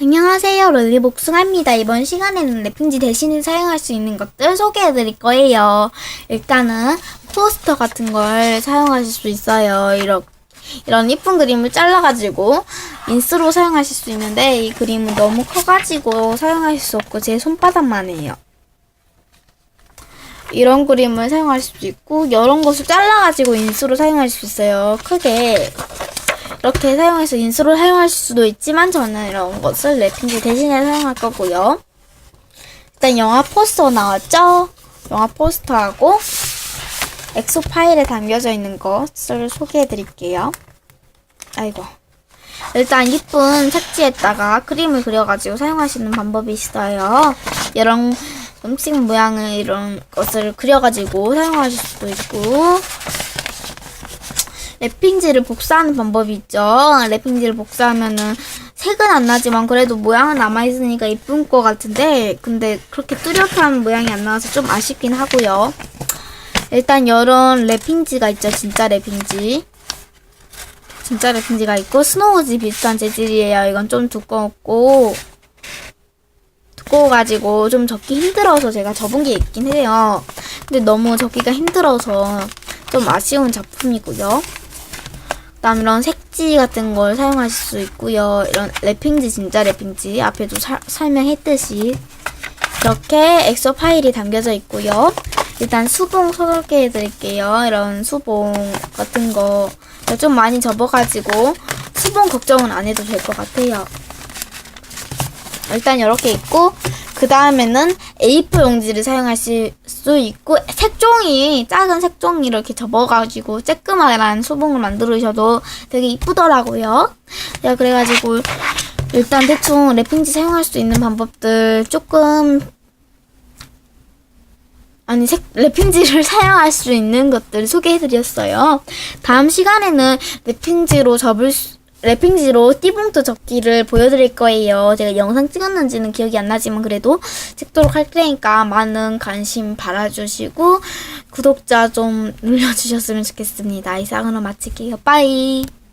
안녕하세요. 롤리복숭아입니다. 이번 시간에는 랩핑지 대신에 사용할 수 있는 것들 소개해 드릴 거예요. 일단은 포스터 같은 걸 사용하실 수 있어요. 이런, 이런 이쁜 그림을 잘라가지고 인스로 사용하실 수 있는데 이 그림은 너무 커가지고 사용하실 수 없고 제 손바닥만 해요. 이런 그림을 사용하실 수 있고 이런 것을 잘라가지고 인스로 사용할 수 있어요. 크게 이렇게 사용해서 인수를 사용하실 수도 있지만 저는 이런 것을 랩핑지 대신에 사용할 거고요. 일단 영화 포스터 나왔죠? 영화 포스터하고 엑소 파일에 담겨져 있는 것을 소개해 드릴게요. 아이고. 일단 이쁜 색지에다가 그림을 그려가지고 사용하시는 방법이 있어요. 이런 음식 모양의 이런 것을 그려가지고 사용하실 수도 있고 랩핑지를 복사하는 방법이 있죠. 랩핑지를 복사하면은 색은 안 나지만 그래도 모양은 남아있으니까 이쁜 것 같은데 근데 그렇게 뚜렷한 모양이 안 나와서 좀 아쉽긴 하고요. 일단 이런 랩핑지가 있죠. 진짜 랩핑지. 진짜 랩핑지가 있고 스노우지 비슷한 재질이에요. 이건 좀 두꺼웠고 두꺼워가지고 좀 접기 힘들어서 제가 접은 게 있긴 해요. 근데 너무 접기가 힘들어서 좀 아쉬운 작품이고요. 그다음 이런 색지 같은 걸 사용하실 수 있고요. 이런 랩핑지 진짜 랩핑지 앞에도 사- 설명했듯이 이렇게 엑소 파일이 담겨져 있고요. 일단 수봉 소개해 드릴게요. 이런 수봉 같은 거 좀 많이 접어가지고 수봉 걱정은 안 해도 될 것 같아요. 일단 이렇게 있고 그 다음에는 A4 용지를 사용하실 수 있고 색종이 작은 색종이 이렇게 접어가지고 쬐끄만한 수봉을 만들으셔도 되게 이쁘더라고요. 야 그래가지고 일단 대충 랩핑지 사용할 수 있는 방법들 조금 아니 색, 랩핑지를 사용할 수 있는 것들 소개해드렸어요. 다음 시간에는 랩핑지로 접을 수, 랩핑지로 띠봉투 접기를 보여드릴 거예요. 제가 영상 찍었는지는 기억이 안 나지만 그래도 찍도록 할 테니까 많은 관심 바라주시고 구독자 좀 눌러주셨으면 좋겠습니다. 이상으로 마칠게요. 빠이.